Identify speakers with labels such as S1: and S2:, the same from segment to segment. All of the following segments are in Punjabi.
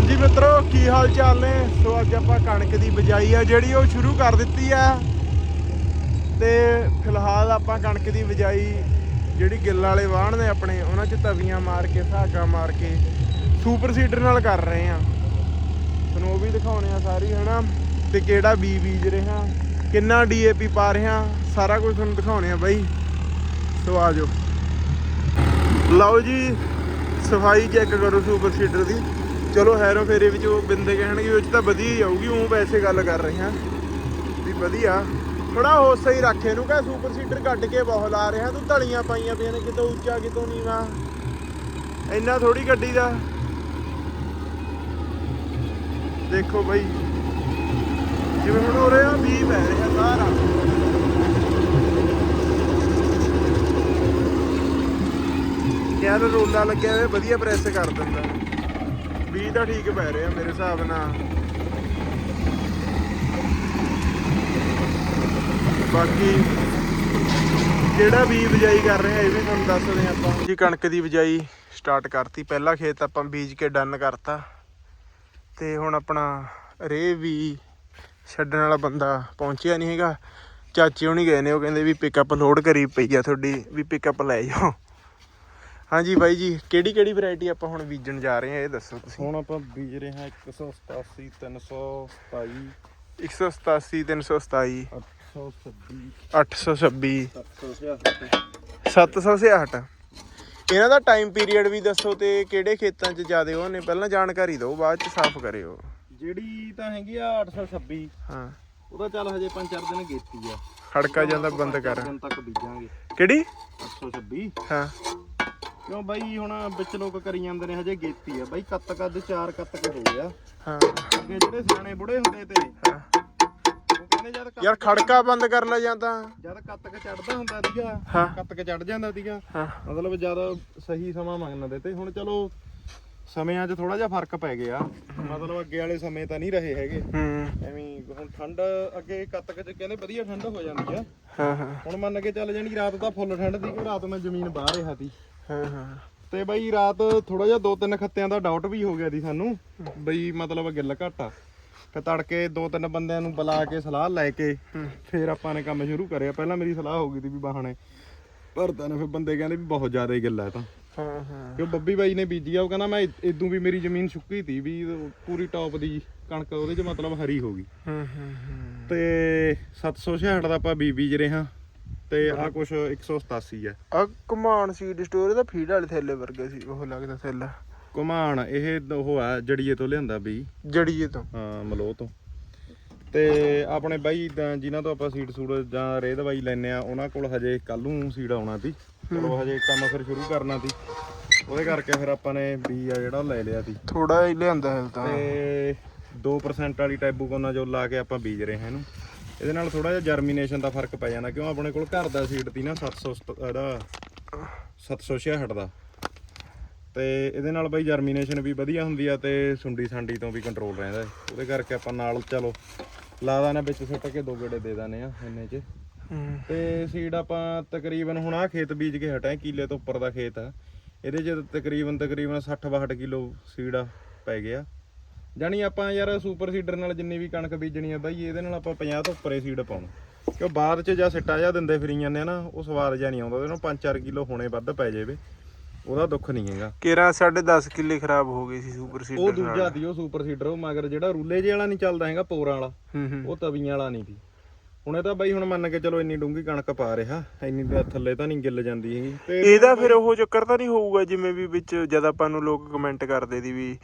S1: ਹਾਂਜੀ ਮਿੱਤਰੋ, ਕੀ ਹਾਲ ਚਾਲ ਨੇ? ਸੋ ਅੱਜ ਆਪਾਂ ਕਣਕ ਦੀ ਬਿਜਾਈ ਆ, ਜਿਹੜੀ ਉਹ ਸ਼ੁਰੂ ਕਰ ਦਿੱਤੀ ਆ। ਤੇ ਫਿਲਹਾਲ ਆਪਾਂ ਕਣਕ ਦੀ ਬਿਜਾਈ, ਜਿਹੜੀ ਗਿੱਲ ਵਾਲੇ ਵਾਹਣ ਨੇ ਆਪਣੇ, ਉਹਨਾਂ 'ਚ ਤਵੀਆਂ ਮਾਰ ਕੇ, ਸਾਗਾ ਮਾਰ ਕੇ, ਸੁਪਰ ਸੀਡਰ ਨਾਲ ਕਰ ਰਹੇ ਆ। ਤੁਹਾਨੂੰ ਉਹ ਵੀ ਦਿਖਾਉਣੇ ਆ ਸਾਰੀ, ਹਨਾ? ਤੇ ਕਿਹੜਾ ਬੀ ਬੀਜ ਰਿਹਾ, ਕਿੰਨਾ ਡੀਏਪੀ ਪਾ ਰਿਹਾ, ਸਾਰਾ ਕੁਝ ਤੁਹਾਨੂੰ ਦਿਖਾਉਣੇ ਆ ਬਾਈ। ਸੋ ਆ ਜਾਓ। ਲਓ ਜੀ, ਸਫ਼ਾਈ ਚੈੱਕ ਕਰੋ ਸੁਪਰ ਸੀਡਰ ਦੀ। ਚਲੋ ਹੈਰੋ ਫੇਰੇ ਵਿੱਚ ਉਹ ਬਿੰਦੇ ਕਹਿਣਗੇ ਉਹ ਤਾਂ ਵਧੀਆ ਹੀ ਆਊਗੀ ਉਹ ਵੈਸੇ ਗੱਲ ਕਰ ਰਹੇ ਹਾਂ ਵੀ ਵਧੀਆ। ਥੋੜਾ ਹੋ ਸਹੀ ਰੱਖ ਇਹਨੂੰ, ਕਹ ਸੁਪਰ ਸੀਡਰ ਕੱਢ ਕੇ ਬਹੁਤ ਲਾ ਰਿਹਾ। ਤੂੰ ਧਲੀਆਂ ਪਾਈਆਂ ਪਈਆਂ ਨੇ, ਕਿਤੋਂ ਉੱਚਾ, ਕਿਤੋਂ ਨੀਵਾ। ਇੰਨਾ ਥੋੜੀ ਗੱਡੀ ਦਾ। ਦੇਖੋ ਬਈ। ਜਿਵੇਂ ਹੁਣ ਹੋ ਰਿਹਾ ਵੀ ਪੈ ਰਿਹਾ ਸਾਰਾ। ਯਾਰ ਰੋਲਾ ਲੱਗਿਆ ਹੋਇਆ, ਵਧੀਆ ਪ੍ਰੈਸ ਕਰ ਦਿੰਦਾ। ਵੀ ਤਾਂ ਠੀਕ ਪੈ ਰਿਹਾ ਮੇਰੇ ਹਿਸਾਬ ਨਾਲ। ਬਾਕੀ ਕਿਹੜਾ ਬੀਜ ਬਿਜਾਈ ਕਰ ਰਹੇ ਆ, ਇਹ ਵੀ ਤੁਹਾਨੂੰ ਦੱਸਦੇ ਹਾਂ ਆਪਾਂ। ਜੀ, ਕਣਕ ਦੀ ਬਿਜਾਈ ਸਟਾਰਟ ਕਰਤੀ। ਪਹਿਲਾ ਖੇਤ ਆਪਾਂ ਬੀਜ ਕੇ ਡਨ ਕਰਤਾ। ਤੇ ਹੁਣ ਆਪਣਾ ਰੇ ਵੀ ਛੱਡਣ ਵਾਲਾ ਬੰਦਾ ਪਹੁੰਚਿਆ ਨਹੀਂ ਹੈਗਾ। ਚਾਚੀ ਹੁਣੀ ਗਏ ਨੇ, ਉਹ ਕਹਿੰਦੇ ਵੀ ਪਿਕਅਪ ਲੋਡ ਕਰੀ ਪਈ ਆ ਤੁਹਾਡੀ, ਵੀ ਪਿਕਅਪ ਲੈ ਜਾਓ। ਹਾਂਜੀ ਬਾਈ ਜੀ ਕਿਹੜੀ ਕਿਹੜੀ ਵੈਰਾਈਟੀ ਆਪਾਂ ਹੁਣ ਬੀਜਣ ਜਾ ਰਹੇ ਆ ਇਹ ਦੱਸੋ ਤੁਸੀਂ।
S2: ਹੁਣ ਆਪਾਂ ਬੀਜ ਰਹੇ ਹਾਂ 187 327
S1: 187 327
S2: 826
S1: 826
S2: 766
S1: 766 ਇਹਨਾਂ ਦਾ ਟਾਈਮ ਪੀਰੀਅਡ ਵੀ ਦੱਸੋ ਤੇ ਕਿਹੜੇ ਖੇਤਾਂ 'ਚ ਜ਼ਿਆਦੇ ਉਹ ਨੇ? ਪਹਿਲਾਂ ਜਾਣਕਾਰੀ ਦਿਓ ਬਾਅਦ 'ਚ ਸਾਫ਼ ਕਰਿਓ।
S2: ਜਿਹੜੀ ਤਾਂ ਹੈਗੀ ਆ 826
S1: ਹਾਂ।
S2: ਉਹਦਾ ਚੱਲ ਹਜੇ 5-4 ਦਿਨ ਗੇਤੀ ਆ।
S1: ਖੜਕਾ ਜਾਂਦਾ ਬੰਦ ਕਰ।
S2: ਦਿਨ ਤੱਕ ਬੀਜਾਂਗੇ।
S1: ਕਿਹੜੀ?
S2: 826
S1: ਹਾਂ।
S2: ਕਿਉਂ ਬਾਈ ਹੁਣ ਵਿੱਚ ਲੋਕ ਕਰੀ ਜਾਂਦੇ ਨੇ ਹਜੇ ਗੇਤੀ ਆ। ਬਾਈ ਕੱਤ ਕੱਦ 4 ਕੱਤ ਕ ਹੋ ਗਿਆ।
S1: ਹਾਂ।
S2: ਅੱਗੇ ਜਿਹੜੇ ਸਿਆਣੇ ਬੁੜੇ ਹੁੰਦੇ ਤੇ
S1: ਹਾਂ।
S2: ਉਹ ਕਹਿੰਦੇ ਜਦ ਕੱਤ-
S1: ਯਾਰ ਖੜਕਾ ਬੰਦ ਕਰ ਲੈ ਜਾਂਦਾ
S2: ਜਦ ਕੱਤ ਕ ਚੜਦਾ ਹੁੰਦਾ ਸੀਗਾ
S1: ਹਾਂ।
S2: ਕੱਤ ਕ ਚੜ ਜਾਂਦਾ ਸੀਗਾ।
S1: ਹਾਂ।
S2: ਮਤਲਬ ਜ਼ਿਆਦਾ ਸਹੀ ਸਮਾਂ ਮੰਗਦੇ ਤੇ ਹੁਣ ਚਲੋ ਸਮਿਆਂ 'ਚ ਥੋੜਾ ਜਿਹਾ ਫ਼ਰਕ ਪੈ ਗਿਆ। ਮਤਲਬ ਅੱਗੇ ਵਾਲੇ ਸਮੇਂ ਤਾਂ ਨਹੀਂ ਰਹੇ ਹੈਗੇ।
S1: ਹੂੰ।
S2: ਐਵੇਂ ਹੀ ਹੁਣ ਠੰਡ ਅੱਗੇ ਕੱਤਕ 'ਚ ਕਹਿੰਦੇ ਵਧੀਆ ਠੰਡ ਹੋ ਜਾਂਦੀ ਆ।
S1: ਹਾਂ ਹਾਂ।
S2: ਹੁਣ ਮੰਨ ਕੇ ਚੱਲ ਜਾਣੀ ਰਾਤ ਤਾਂ ਫੁੱਲ ਠੰਡ ਦੀ ਕਿ ਰਾਤ ਮੈਂ ਜ਼ਮੀਨ ਬਾਹਰ ਰਿਹਾ ਸੀ।
S1: ਹਾਂ ਹਾਂ।
S2: ਤੇ ਬਈ ਰਾਤ ਥੋੜਾ ਜਿਹਾ ਦੋ ਤਿੰਨ ਖੱਤਿਆਂ ਦਾ ਡਾਊਟ ਵੀ ਹੋ ਗਿਆ ਸੀ ਸਾਨੂੰ ਬਈ ਮਤਲਬ ਗਿੱਲ ਘੱਟ। ਆ ਤੇ ਤੜਕੇ ਦੋ ਤਿੰਨ ਬੰਦਿਆਂ ਨੂੰ ਬੁਲਾ ਕੇ ਸਲਾਹ ਲੈ ਕੇ। ਫਿਰ ਆਪਾਂ ਨੇ ਕੰਮ ਸ਼ੁਰੂ ਕਰਿਆ। ਪਹਿਲਾਂ ਮੇਰੀ ਸਲਾਹ ਹੋ ਗਈ ਸੀ ਵੀ ਬਾਹਣੇ ਭਰਦਾ ਨੇ ਫਿਰ ਬੰਦੇ ਕਹਿੰਦੇ ਵੀ ਬਹੁਤ ਜ਼ਿਆਦਾ ਹੀ ਗਿੱਲ ਹੈ ਤਾਂ।
S1: ਹਾਂ ਹਾਂ।
S2: ਕਿਉਂ ਬੱਬੀ ਬਾਈ ਨੇ ਬੀਜੀ ਆ ਉਹ ਕਹਿੰਦਾ ਮੈਂ ਇਦੋਂ ਵੀ ਮੇਰੀ ਜ਼ਮੀਨ ਸੁੱਕੀ ਤੀ ਵੀ ਪੂਰੀ ਟੌਪ ਦੀ ਕਣਕ ਉਹਦੇ 'ਚ ਮਤਲਬ ਹਰੀ ਹੋ ਗਈ।
S1: ਹੂੰ ਹੂੰ
S2: ਤੇ 766 ਦਾ ਆਪਾਂ ਬੀਜ ਰਹੇ ਹਾਂ। ਤੇ ਆ ਕੁਛ 187 ਹੈ।
S1: ਆ ਕਮਾਨ ਸੀਡ ਸਟੋਰ ਦਾ ਫੀਡ ਵਾਲੇ ਥੈਲੇ ਵਰਗੇ ਸੀ ਉਹ ਲੱਗਦਾ ਥੈਲਾ।
S2: ਕੁਮਾਨ ਇਹ ਉਹ ਆ ਜੜੀਏ ਤੋਂ ਲਿਆਂਦਾ ਬੀ
S1: ਜੜੀਏ ਤੋਂ।
S2: ਹਾਂ ਮਲੋਹ ਤੋਂ। ਤੇ ਆਪਣੇ ਬਾਈ ਜਿਨ੍ਹਾਂ ਤੋਂ ਆਪਾਂ ਸੀਡ ਸੂਡ ਜਾਂ ਰੇਹ ਦਵਾਈ ਲੈਨੇ ਆ ਉਹਨਾਂ ਕੋਲ ਹਜੇ ਕੱਲ ਨੂੰ ਸੀਡ ਆਉਣਾ ਸੀ। ਚਲੋ ਹਜੇ ਕੰਮ ਫਿਰ ਸ਼ੁਰੂ ਕਰਨਾ ਸੀ। ਉਹਦੇ ਕਰਕੇ ਫਿਰ ਆਪਾਂ ਨੇ ਬੀ ਆ ਜਿਹੜਾ ਲੈ ਲਿਆ ਸੀ।
S1: ਥੋੜਾ ਹੀ ਲਿਆਂਦਾ ਹੈ ਤਾਂ।
S2: ਤੇ 2% ਵਾਲੀ ਟੈਬੂਕੋਨਾ ਜੋ ਲਾ ਕੇ ਆਪਾਂ ਬੀਜ ਰਹੇ ਹਾਂ ਇਹਨੂੰ। ਇਹਦੇ ਨਾਲ ਥੋੜਾ ਜਿਹਾ ਜਰਮੀਨੇਸ਼ਨ ਦਾ ਫ਼ਰਕ ਪੈ ਜਾਣਾ ਕਿਉਂ ਆਪਣੇ ਕੋਲ ਘਰ ਦਾ ਸੀਡ ਤੀ ਨਾ 700 ਸਤ- ਇਹਦਾ 766 ਦਾ। ਤੇ ਇਹਦੇ ਨਾਲ ਬਈ ਜਰਮੀਨੇਸ਼ਨ ਵੀ ਵਧੀਆ ਹੁੰਦੀ ਆ ਤੇ ਸੁੰਡੀ ਸਾਂਡੀ ਤੋਂ ਵੀ ਕੰਟਰੋਲ ਰਹਿੰਦਾ। ਉਹਦੇ ਕਰਕੇ ਆਪਾਂ ਨਾਲ ਚਲੋ ਲਾ ਦਾਨੇ ਵਿੱਚ ਸੁੱਟ ਕੇ ਦੋ ਗੇੜੇ ਦੇ ਦਾਨੇ ਆ ਇੰਨੇ ਚ। ਤੇ ਸੀਡ ਆਪਾਂ ਤਕਰੀਬਨ ਹੁਣ ਆ ਖੇਤ ਬੀਜ ਕੇ ਹਟਾਂ ਕਿੱਲੇ ਤੋਂ ਉੱਪਰ ਦਾ ਖੇਤ ਆ। ਇਹਦੇ ਚ ਤਕਰੀਬਨ ਤਕਰੀਬਨ 60 62 ਕਿਲੋ ਸੀਡ ਆ ਪੈ ਗਿਆ ਜਾਨੀ ਆਪਾਂ ਯਾਰ ਸੁਪਰ ਸੀਡਰ ਨਾਲ ਜਿੰਨੀ ਵੀ ਕਣਕ ਬੀਜਣੀ ਆ ਬਾਈ ਇਹਦੇ ਨਾਲ ਆਪਾਂ 50 ਤੋਂ ਉੱਪਰੇ ਸੀਡ ਪਾਉਣਾ। ਕਿਉਂ ਬਾਅਦ ਚ ਜਾਂ ਸਿੱਟਾ ਜਾਂ ਦਿੰਦੇ ਫਿਰੀ ਜਾਂਦੇ ਆ ਨਾ ਉਹ ਸਵਾਦ ਜਾਂ ਨਹੀਂ ਆਉਂਦਾ ਉਹਦੇ ਨੂੰ 5-4 ਕਿਲੋ ਹੋਣੇ ਵੱਧ ਪੈ ਜਾਵੇ ਉਹਦਾ ਦੁੱਖ ਨਹੀਂ ਹੈਗਾ।
S1: ਕੇਰਾ 10.5 ਕਿੱਲੇ ਖਰਾਬ ਹੋ ਗਈ ਸੀ ਸੁਪਰ ਸੀਡਰ
S2: ਉਹ ਦੂਜਾ ਦੀ ਉਹ ਸੁਪਰ ਸੀਡਰ ਉਹ ਮਗਰ ਜਿਹੜਾ ਰੂਲੇ ਜੇ ਵਾਲਾ ਨਹੀਂ ਚੱਲਦਾ ਹੈਗਾ ਪੋਰਾਂ ਵਾਲਾ ਉਹ ਤਵੀਆਂ ਵਾਲਾ ਨਹੀਂ ਸੀ। ਹੁਣ ਇਹ ਤਾਂ ਬਾਈ ਹੁਣ ਮੰਨ ਕੇ ਚਲੋ ਇੰਨੀ ਡੂੰਗੀ ਕਣਕ ਪਾ ਰਿਹਾ ਇੰਨੀ ਤਾਂ ਥੱਲੇ ਤਾਂ ਨਹੀਂ ਗਿੱਲ ਜਾਂਦੀ ਹੈਗੀ। ਤੇ
S1: ਇਹਦਾ ਫਿਰ ਉਹ ਚੱਕਰ ਤਾਂ ਨਹੀਂ ਹੋਊਗਾ ਜਿਵੇਂ ਵੀ ਵਿੱਚ ਜਦ ਆਪਾਂ ਨੂੰ ਲੋਕ ਕਮੈਂਟ ਕਰਦੇ ਦੀ ਵੀ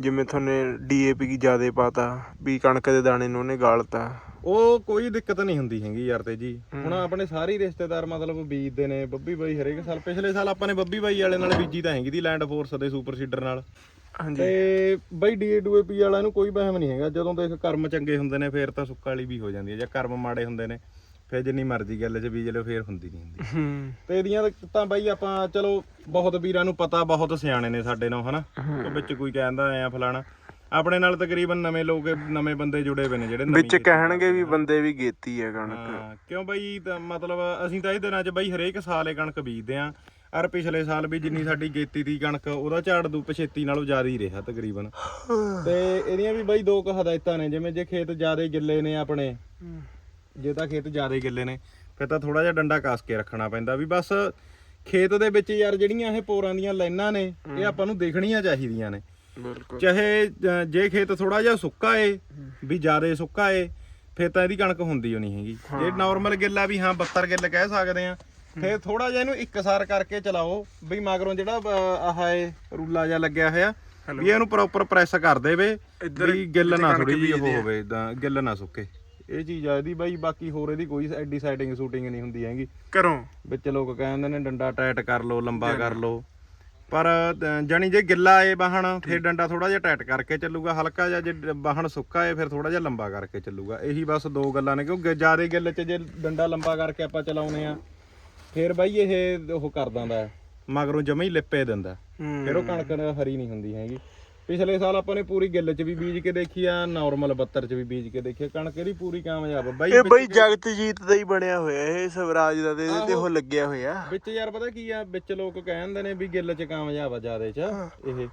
S1: ਜਿਵੇਂ ਤੁਹਾਨੇ ਡੀਏਪੀ ਕੀ ਜ਼ਿਆਦੇ ਪਾਤਾ ਵੀ ਕਣਕ ਦੇ ਦਾਣੇ ਨੂੰ ਉਹਨੇ ਗਾਲਤਾ।
S2: ਉਹ ਕੋਈ ਦਿੱਕਤ ਨਹੀਂ ਹੁੰਦੀ ਹੈਗੀ ਯਾਰ ਤੇ ਜੀ। ਹੁਣ ਆਪਣੇ ਸਾਰੇ ਰਿਸ਼ਤੇਦਾਰ ਮਤਲਬ ਬੀਜਦੇ ਨੇ ਬੱਬੀ ਬਾਈ ਹਰੇਕ ਸਾਲ ਪਿਛਲੇ ਸਾਲ ਆਪਾਂ ਨੇ ਬੱਬੀ ਬਾਈ ਵਾਲੇ ਨਾਲ ਬੀਜੀ ਤਾਂ ਹੈਗੀ ਦੀ ਲੈਂਡ ਫੋਰਸ ਦੇ ਸੁਪਰ ਸੀਡਰ ਨਾਲ। ਤੇ ਬਾਈ ਡੀਏਪੀ ਵਾਲਾ ਨੂੰ ਕੋਈ ਵਹਿਮ ਨਹੀਂ ਹੈਗਾ। ਜਦੋਂ ਦੇਖ ਕਰਮ ਚੰਗੇ ਹੁੰਦੇ ਨੇ ਫੇਰ ਤਾਂ ਸੁੱਕ ਵਾਲੀ ਵੀ ਹੋ ਜਾਂਦੀ ਹੈ। ਜੇ ਕਰਮ ਮਾੜੇ ਹੁੰਦੇ ਨੇ ਫੇਰ ਜਿੰਨੀ ਮਰਜ਼ੀ ਗੱਲ 'ਚ ਬੀਜ ਲਿਓ ਫੇਰ ਹੁੰਦੀ ਨਹੀਂ ਹੁੰਦੀ। ਤੇ ਇਹਦੀਆਂ ਤਾਂ- ਬਾਈ ਆਪਾਂ ਚਲੋ ਬਹੁਤ ਵੀਰਾਂ ਨੂੰ ਪਤਾ ਬਹੁਤ ਸਿਆਣੇ ਨੇ ਸਾਡੇ ਨਾਲ ਹਨਾ? ਤੇ ਵਿੱਚ ਕੋਈ ਕਹਿੰਦਾ ਐ ਫਲਾਣਾ। ਆਪਣੇ ਨਾਲ ਤਕਰੀਬਨ ਨਵੇਂ ਲੋਕ ਨਵੇਂ ਬੰਦੇ ਜੁੜੇ ਹੋਏ ਨੇ ਜਿਹੜੇ
S1: ਵਿੱਚ ਕਹਿਣਗੇ ਵੀ ਬੰਦੇ ਵੀ ਗੇਤੀ ਹੈ ਕਣਕ।
S2: ਹਾਂ, ਕਿਉਂ ਬਾਈ ਤਾਂ ਮਤਲਬ ਅਸੀਂ ਤਾਂ ਇਹ ਦਿਨਾਂ 'ਚ ਬਾਈ ਹਰੇਕ ਸਾਲ ਇਹ ਕਣਕ ਬੀਜਦੇ ਆ। ਔਰ ਪਿਛਲੇ ਸਾਲ ਵੀ ਜਿੰਨੀ ਸਾਡੀ ਗੇਤੀ ਦੀ ਕਣਕ ਉਹਦਾ ਝਾੜ ਦੂ ਪਛੇਤੀ ਨਾਲੋਂ ਜ਼ਿਆਦਾ ਹੀ ਰਿਹਾ ਤਕਰੀਬਨ। ਤੇ ਇਹਦੀਆਂ ਵੀ ਬਾਈ ਦੋ ਕੁ ਹਦਾਇਤਾਂ ਨੇ ਜਿਵੇਂ ਜੇ ਖੇਤ ਜ਼ਿਆਦਾ ਗਿੱਲੇ ਨੇ ਆਪਣੇ ਜੇ ਤਾਂ ਖੇਤ ਜ਼ਿਆਦਾ ਗਿੱਲੇ ਨੇ ਫਿਰ ਤਾਂ ਥੋੜਾ ਜਿਹਾ ਡੰਡਾ ਕੱਸ ਕੇ ਰੱਖਣਾ ਪੈਂਦਾ ਵੀ ਬਸ ਖੇਤ ਦੇ ਵਿੱਚ ਯਾਰ ਜਿਹੜੀਆਂ ਇਹ ਪੋਰਾਂ ਦੀਆਂ ਲਾਈਨਾਂ ਨੇ ਇਹ ਆਪਾਂ ਨੂੰ ਦੇਖਣੀਆਂ ਚਾਹੀਦੀਆਂ ਨੇ।
S1: ਬਿਲਕੁਲ।
S2: ਚਾਹੇ ਜੇ ਖੇਤ ਥੋੜਾ ਜਿਹਾ ਸੁੱਕਾ ਏ ਵੀ ਜ਼ਿਆਦਾ ਸੁੱਕਾ ਏ ਫਿਰ ਤਾਂ ਇਹਦੀ ਕਣਕ ਹੁੰਦੀ ਓ ਨਹੀਂ ਹੈਗੀ। ਜੇ ਨਾਰਮਲ ਗਿੱਲਾ ਵੀ ਹਾਂ 72 ਗਿੱਲ ਕਹਿ ਸਕਦੇ ਆ ਫਿਰ ਥੋੜਾ ਜਿਹਾ ਇਹਨੂੰ ਇੱਕਸਾਰ ਕਰਕੇ ਚਲਾਓ ਵੀ ਮਗਰੋਂ ਜਿਹੜਾ ਆਹ ਏ ਰੂਲਾ ਜਿਹਾ ਲੱਗਿਆ ਹੋਇਆ ਵੀ ਇਹਨੂੰ ਪ੍ਰੋਪਰ ਪ੍ਰੈਸ ਕਰ ਦੇਵੇ ਵੀ ਗਿੱਲ ਨਾ ਥੋੜੀ ਜਿਹੀ। ਹੋਵੇ ਇਦਾਂ ਗਿੱਲ ਨਾ ਸੁੱਕੇ। ਇਹ ਚੀਜ਼ ਆ ਇਹਦੀ ਬਾਈ ਬਾਕੀ ਹੋਰ ਇਹਦੀ ਕੋਈ ਐਡੀ ਸੈਟਿੰਗ ਸ਼ੂਟਿੰਗ ਨਹੀਂ ਹੁੰਦੀ ਹੈਗੀ।
S1: ਕਰੋ
S2: ਵਿੱਚ ਲੋਕ ਕਹਿੰਦੇ ਨੇ ਡੰਡਾ ਟਾਈਟ ਕਰ ਲਓ ਲੰਬਾ ਕਰ ਲਓ। ਪਰ ਜਾਣੀ ਜੇ ਗਿੱਲਾ ਏ ਬਾਹਣ ਫਿਰ ਡੰਡਾ ਥੋੜਾ ਜਿਹਾ ਟਾਈਟ ਕਰਕੇ ਚੱਲੂਗਾ। ਹਲਕਾ ਜਿਹਾ ਜੇ ਬਾਹਣ ਸੁੱਕਾ ਏ ਫਿਰ ਥੋੜਾ ਜਿਹਾ ਲੰਬਾ ਕਰਕੇ ਚੱਲੂਗਾ। ਇਹੀ ਬਸ ਦੋ ਗੱਲਾਂ ਨੇ ਕਿਉਂਕਿ ਜਿਆਦੇ ਗਿੱਲ 'ਚ ਜੇ ਡੰਡਾ ਲੰਬਾ ਕਰਕੇ ਆਪਾਂ ਚਲਾਉਨੇ ਆ ਫਿਰ ਬਾਈ ਇਹ ਉਹ ਕਰ ਦਿੰਦਾ ਮਗਰੋਂ ਜਮੇ ਹੀ ਲਿਪੇ ਦਿੰਦਾ ਫਿਰ ਉਹ ਕਣਕ ਹਰੀ ਨਹੀਂ ਹੁੰਦੀ ਹੈਗੀ। ਪਿਛਲੇ ਸਾਲ ਆਪਾਂ ਨੇ ਪੂਰੀ ਗਿੱਲ 'ਚ ਵੀ ਬੀਜ ਕੇ ਦੇਖੀ ਆ ਨਾਰਮਲ 72 'ਚ ਵੀ ਬੀਜ ਕੇ ਦੇਖੀ ਆ। ਕਣਕ ਇਹਦੀ ਪੂਰੀ ਕਾਮਯਾਬ ਆ। ਬਾਈ
S1: ਇਹ ਬਈ ਜਗਤਜੀਤ ਦਾ ਹੀ ਬਣਿਆ ਹੋਇਆ ਇਹ ਸਵਰਾਜ ਦਾ ਤੇ ਇਹਦੇ ਤੇ ਉਹ ਲੱਗਿਆ ਹੋਇਆ।
S2: ਵਿੱਚ ਯਾਰ ਪਤਾ ਕੀ ਆ ਵਿੱਚ ਲੋਕ ਕਹਿੰਦੇ ਨੇ ਵੀ ਗਿੱਲ ਚ ਕਾਮਯਾਬ ਆ ਜਿਆਦੇ ਚ ਇਹ।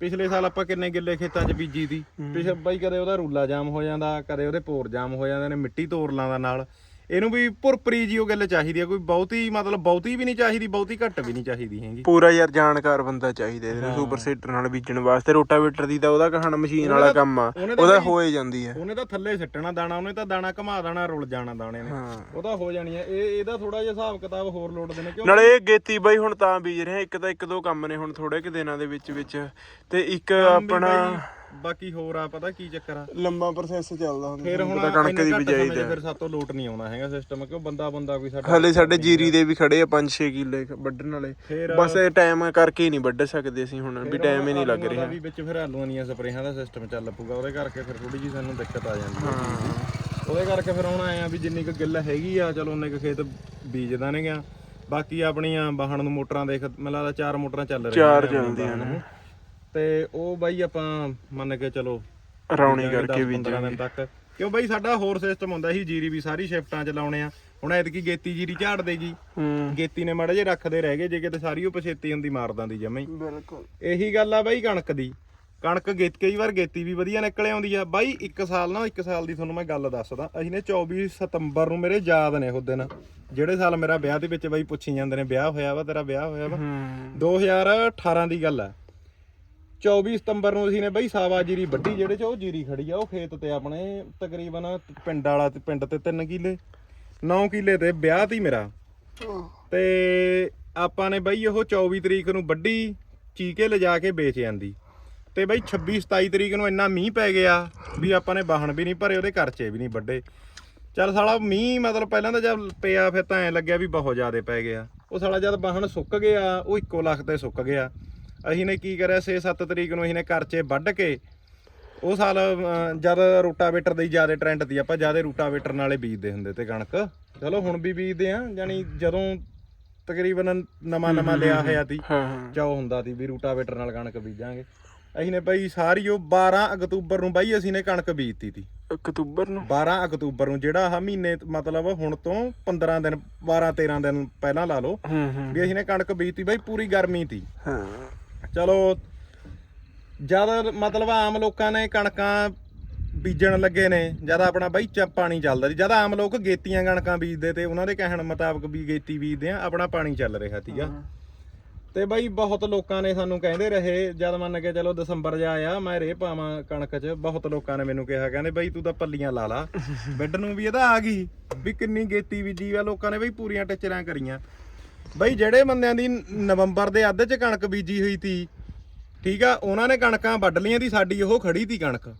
S2: ਪਿਛਲੇ ਸਾਲ ਆਪਾਂ ਕਿੰਨੇ ਗਿੱਲੇ ਖੇਤਾਂ 'ਚ ਬੀਜੀ ਦੀ। ਪਿਛੇ ਬਾਈ ਕਦੇ ਉਹਦਾ ਰੂਲਾ ਜਾਮ ਹੋ ਜਾਂਦਾ ਕਦੇ ਉਹਦੇ ਪੋਰ ਜਾਮ ਹੋ ਜਾਂਦੇ ਨੇ ਮਿੱਟੀ ਤੋੜ ਲਾਂਦਾ ਨਾਲ। ਇਹਨੂੰ ਵੀ ਭੁਰਪਰੀ ਜੀ ਉਹ ਗੱਲ ਚਾਹੀਦੀ ਆ ਕੋਈ ਬਹੁਤੀ ਮਤਲਬ ਬਹੁਤੀ ਵੀ ਨਹੀਂ ਚਾਹੀਦੀ ਬਹੁਤੀ ਘੱਟ ਵੀ ਨਹੀਂ ਚਾਹੀਦੀ ਹੈਗੀ।
S1: ਪੂਰਾ ਯਾਰ ਜਾਣਕਾਰ ਬੰਦਾ ਚਾਹੀਦਾ ਇਹਦੇ ਸੁਪਰ ਸੀਟਰ ਨਾਲ ਬੀਜਣ ਵਾਸਤੇ ਰੋਟਾਵੇਟਰ ਦੀ ਤਾਂ ਉਹਦਾ ਕਹਣ ਮਸ਼ੀਨ ਵਾਲਾ ਕੰਮ ਆ
S2: ਉਹਨੇ ਤਾਂ
S1: ਉਹਦਾ
S2: ਬਈ-
S1: ਹੋਏ ਜਾਂਦੀ ਹੈ
S2: ਉਹਨੇ ਤਾਂ ਥੱਲੇ ਸਿੱਟਣਾ ਦਾਣਾ ਉਹਨੇ ਤਾਂ ਦਾਣਾ ਘਮਾ ਦੇਣਾ ਰੁਲ ਜਾਣਾ ਦਾਣੇ ਨੇ।
S1: ਹਾਂ।
S2: ਉਹ ਤਾਂ ਹੋ ਜਾਣੀ ਆ ਇਹ ਇਹਦਾ ਥੋੜਾ ਜਿਹਾ ਹਿਸਾਬ ਕਿਤਾਬ ਹੋਰ ਲੋੜਦੇ ਨੇ ਕਿਉਂ
S1: ਨਾਲੇ ਇਹ ਗੇਤੀ ਬਾਈ ਹੁਣ ਤਾਂ ਬੀਜ ਰਿਹਾ ਇੱਕ ਤਾਂ ਇੱਕ ਦੋ ਕੰਮ ਨੇ ਹੁਣ ਥੋੜੇ ਕਿ ਦਿਨਾਂ ਦੇ ਵਿੱਚ ਵਿੱਚ ਤੇ ਇੱਕ ਆਪਣਾ
S2: ਬਾਕੀ ਹੋਰ ਆ ਪਤਾ ਕੀ ਚੱਕਰ ਆ?
S1: ਲੰਮਾ ਪ੍ਰੋਸੈਸ ਚੱਲਦਾ ਹੁੰਦਾ।
S2: ਫਿਰ ਹੁਣ
S1: ਕਣਕ ਦੀ ਬਿਜਾਈ ਦਾ
S2: ਫਿਰ ਸਾਤੋਂ ਲੋਟ ਨਹੀਂ ਆਉਣਾ ਹੈਗਾ ਸਿਸਟਮ ਕਿਉਂ ਬੰਦਾ ਬੰਦਾ ਕੋਈ ਸਾਡਾ
S1: ਹਲੇ ਸਾਡੇ ਜੀਰੀ ਦੇ ਵੀ ਖੜੇ ਆ 5-6 ਕਿੱਲੇ ਵੱਢਣ ਵਾਲੇ। ਬਸ ਇਹ ਟਾਈਮ ਕਰਕੇ ਹੀ ਨਹੀਂ ਵੱਢ ਸਕਦੇ ਅਸੀਂ ਹੁਣ ਵੀ ਟਾਈਮ ਹੀ ਨਹੀਂ ਲੱਗ
S2: ਦਾ
S1: ਰਿਹਾ।
S2: ਵੀ ਵਿੱਚ ਫਿਰ ਆਲੂਆਂ ਦੀਆਂ ਸਪਰੇਹਾਂ ਦਾ ਸਿਸਟਮ ਚੱਲ ਪੂਗਾ ਉਹਦੇ ਕਰਕੇ ਫਿਰ ਥੋੜੀ ਜੀ ਸਾਨੂੰ ਦਿੱਕਤ ਆ ਜਾਂਦੀ ਹੈ।
S1: ਹਾਂ।
S2: ਉਹਦੇ ਕਰਕੇ ਫਿਰ ਹੁਣ ਆਏ ਆ ਵੀ ਜਿੰਨੀ ਕੁ ਗਿੱਲ ਹੈਗੀ ਆ ਚਲੋ ਉਹਨੇ ਕੁ ਖੇਤ ਬੀਜਦਾ ਨੇ ਗਿਆ। ਬਾਕੀ ਆਪਣੀਆਂ ਵਾਹਣ ਨੂੰ ਮੋਟਰਾਂ ਦੇਖ ਮੈਨੂੰ ਲੱਗਦਾ ਚਾਰ ਮੋਟਰਾਂ ਚੱਲ ਰਹੀਆਂ
S1: ਚਾਰ ਚੱਲਦੀਆਂ
S2: ਨੂੰ। ਤੇ ਉਹ ਬਾਈ ਆਪਾਂ ਮੰਨ ਕੇ ਚਲੋ
S1: ਰੌਣੀ ਕਰਕੇ
S2: 10
S1: ਵੀ
S2: 15 ਦਿਨ ਤੱਕ। ਕਿਉਂ ਬਾਈ ਸਾਡਾ ਹੋਰ ਸਿਸਟਮ ਹੁੰਦਾ ਸੀ ਜੀਰੀ ਵੀ ਸਾਰੀ ਸ਼ਿਫਟਾਂ ਚ ਲਾਉਣੇ ਆ। ਹੁਣ ਐਤਕੀ ਗੇਤੀ ਜੀਰੀ ਝਾੜ ਦੇਗੀ
S1: ਹੂੰ।
S2: ਗੇਤੀ ਨੇ ਮਾੜੇ ਜੇ ਰੱਖਦੇ ਰਹਿ ਗਏ ਜੇ ਕਿਤੇ ਸਾਰੀ ਉਹ ਪਛੇਤੀ ਹੁੰਦੀ ਮਾਰ ਦਿੰਦੀ ਜਮੇ ਹੀ।
S1: ਬਿਲਕੁਲ।
S2: ਇਹੀ ਗੱਲ ਆ ਬਾਈ ਕਣਕ ਦੀ। ਕਣਕ ਗੇਤ ਕਈ ਵਾਰ ਗੇਤੀ ਵੀ ਵਧੀਆ ਨਿਕਲ ਆਉਂਦੀ ਆ। ਬਾਈ ਇੱਕ ਸਾਲ ਨਾ ਇੱਕ ਸਾਲ ਦੀ ਤੁਹਾਨੂੰ ਮੈਂ ਗੱਲ ਦੱਸਦਾ। ਅਸੀਂ ਨੇ 24 ਸਤੰਬਰ ਨੂੰ ਮੇਰੇ ਯਾਦ ਨੇ ਉਹ ਦਿਨ। ਜਿਹੜੇ ਸਾਲ ਮੇਰਾ ਵਿਆਹ ਦੇ ਵਿੱਚ ਬਾਈ ਪੁੱਛੀ ਜਾਂਦੇ ਨੇ ਵਿਆਹ ਹੋਇਆ ਵਾ ਤੇਰਾ ਵਿਆਹ ਹੋਇਆ ਵਾ।
S1: ਹੂੰ।
S2: 2018 ਦੀ ਗੱਲ ਆ। 24 ਸਤੰਬਰ ਨੂੰ ਅਸੀਂ ਨੇ ਬਈ ਸਾਵਾ ਜੀਰੀ ਵੱਢੀ ਜਿਹੜੇ ਚ ਉਹ ਜੀਰੀ ਖੜੀ ਆ ਉਹ ਖੇਤ ਤੇ ਆਪਣੇ ਤਕਰੀਬਨ ਪਿੰਡ ਵਾਲਾ ਤੇ ਪਿੰਡ ਤੇ 3 ਕਿੱਲੇ 9 ਕਿੱਲੇ ਤੇ ਵਿਆਹ ਤੀ ਮੇਰਾ। ਤੇ ਆਪਾਂ ਨੇ ਬਈ ਉਹ 24 ਤਰੀਕ ਨੂੰ ਵੱਢੀ ਚੀਕੇ ਲਿਜਾ ਕੇ ਵੇਚ ਜਾਂਦੀ ਤੇ ਬਈ 26 27 ਤਰੀਕ ਨੂੰ ਇੰਨਾ ਮੀਂਹ ਪੈ ਗਿਆ ਵੀ ਆਪਾਂ ਨੇ ਵਾਹਣ ਵੀ ਨਹੀਂ ਭਰੇ ਉਹਦੇ ਖਰਚੇ ਵੀ ਨਹੀਂ ਵੱਡੇ ਚੱਲ ਸਾਲਾ ਮੀਂਹ ਮਤਲਬ ਪਹਿਲਾਂ ਤਾਂ ਜਦ ਪਿਆ ਫਿਰ ਤਾਂ ਐ ਲੱਗਿਆ ਵੀ ਬਹੁਤ ਜ਼ਿਆਦਾ ਪੈ ਗਿਆ। ਉਹ ਸਾਲਾ ਜਦ ਵਾਹਣ ਸੁੱਕ ਗਿਆ ਉਹ ਇੱਕੋ ਲੱਖ ਤੇ ਸੁੱਕ ਗਿਆ। ਅਸੀਂ ਨੇ ਕੀ ਕਰਿਆ 6-7 ਤਰੀਕ ਨੂੰ ਅਸੀਂ ਨੇ ਖਰਚੇ ਵੱਢ ਕੇ ਉਹ ਸਾਲ ਜਦ ਰੋਟਾਵੇਟਰ ਦੀ ਜ਼ਿਆਦਾ ਟ੍ਰੈਂਡ ਦੀ ਆਪਾਂ ਜ਼ਿਆਦਾ ਰੋਟਾਵੇਟਰ ਨਾਲੇ ਬੀਜਦੇ ਹੁੰਦੇ ਤੇ ਕਣਕ। ਚਲੋ ਹੁਣ ਵੀ ਬੀਜਦੇ ਆ ਯਾਨੀ ਜਦੋਂ ਤਕਰੀਬਨ ਨਵਾਂ ਨਵਾਂ ਲਿਆ ਹੋਇਆ
S1: ਹਾਂ
S2: ਚਾਹ ਹੁੰਦਾ ਸੀ ਵੀ ਰੂਟਾਵੇਟਰ ਨਾਲ ਕਣਕ ਬੀਜਾਂਗੇ। ਅਸੀਂ ਨੇ ਬਈ ਸਾਰੀ ਉਹ 12 ਅਕਤੂਬਰ ਨੂੰ ਬਾਈ ਅਸੀਂ ਨੇ ਕਣਕ ਬੀਜਤੀ ਤੀ।
S1: ਅਕਤੂਬਰ ਨੂੰ?
S2: 12 ਅਕਤੂਬਰ ਨੂੰ ਜਿਹੜਾ ਆਹ ਮਹੀਨੇ ਮਤਲਬ ਹੁਣ ਤੋਂ 15 ਦਿਨ 12 13 ਦਿਨ ਪਹਿਲਾਂ ਲਾ ਲਓ ਵੀ ਅਸੀਂ ਨੇ ਕਣਕ ਬੀਜਤੀ ਬਾਈ ਪੂਰੀ ਗਰਮੀ ਤੀ।
S1: ਹਾਂ।
S2: ਚਲੋ ਜਦ ਮਤਲਬ ਆਮ ਲੋਕਾਂ ਨੇ ਕਣਕਾਂ ਬੀਜਣ ਲੱਗੇ ਨੇ ਜਦ ਆਪਣਾ ਬਾਈ ਚ ਪਾਣੀ ਚੱਲਦਾ ਸੀ ਜਦ ਆਮ ਲੋਕ ਗੇਤੀਆਂ ਕਣਕਾਂ ਬੀਜਦੇ ਤੇ ਉਹਨਾਂ ਦੇ ਕਹਿਣ ਮੁਤਾਬਕ ਵੀ ਗੇਤੀ ਬੀਜਦੇ ਆ ਆਪਣਾ ਪਾਣੀ ਚੱਲ ਰਿਹਾ ਸੀਗਾ। ਤੇ ਬਾਈ ਬਹੁਤ ਲੋਕਾਂ ਨੇ ਸਾਨੂੰ ਕਹਿੰਦੇ ਰਹੇ ਜਦ ਮੰਨ ਕੇ ਚਲੋ ਦਸੰਬਰ ਜਾ ਆਇਆ ਮੈਂ ਰੇ ਪਾਵਾਂ ਕਣਕ 'ਚ ਬਹੁਤ ਲੋਕਾਂ ਨੇ ਮੈਨੂੰ ਕਿਹਾ ਕਹਿੰਦੇ ਬਾਈ ਤੂੰ ਤਾਂ ਪੱਲੀਆਂ ਲਾ ਲਾ। ਬੈੱਡ ਨੂੰ ਵੀ ਇਹਦਾ ਆ ਗਈ ਵੀ ਕਿੰਨੀ ਗੇਤੀ ਬੀਜੀ ਆ ਲੋਕਾਂ ਨੇ ਬਾਈ ਪੂਰੀਆਂ ਟਿਚਰਾਂ ਕਰੀਆਂ। ਬਾਈ ਜਿਹੜੇ ਬੰਦਿਆਂ ਦੀ ਨਵੰਬਰ ਦੇ ਅੱਧ 'ਚ ਕਣਕ ਬੀਜੀ ਹੋਈ ਤੀ ਠੀਕ ਆ ਉਹਨਾਂ ਨੇ ਕਣਕਾਂ ਵੱਢ ਲਈਆਂ ਦੀ ਸਾਡੀ ਉਹ ਖੜੀ ਤੀ ਕਣਕ
S1: ਹੂੰ।